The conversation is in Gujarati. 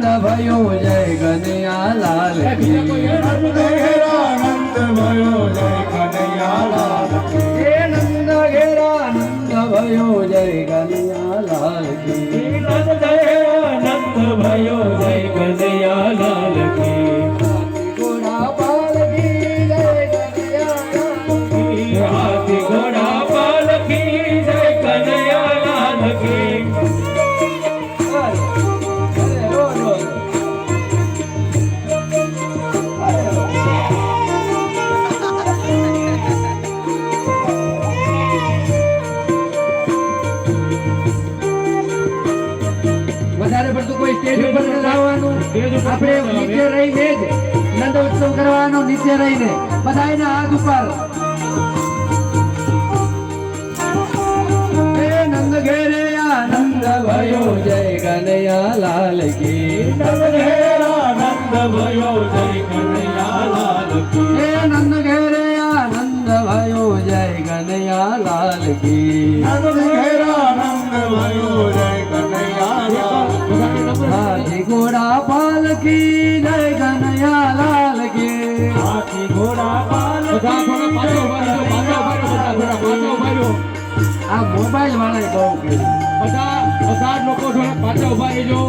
આનંદ ભયો જય કનૈયા લાલ આનંદ ભયો જય કનૈયા લાલ નંદ જય ભયો જય કનૈયા આપણે નીચે રહીને જ નંદ ઉત્સવ કરવાનો નીચે રહીને. બધાયના હાથ ઉપર. નંદ ઘેરે આનંદ ભયો જય કનૈયા લાલ કી. નંદ भयो જય કનૈયા લાલ કી. નંદ ઘેરે આનંદ ભયો જય કનૈયા લાલ કી. નંદ ઘેરા હાથી ઘોડા પાલકી જય કનૈયા લાલ કે હાથી ઘોડા પાલ બધા થોડા પાછો ઊભા રહેજો, પાછા ઊભા રહેજો, બધા થોડા પાછા ઊભા રહેજો. આ મોબાઈલ વાળા બહુ કર્યું. બધા બધા લોકો થોડા પાછા ઊભા રહેજો.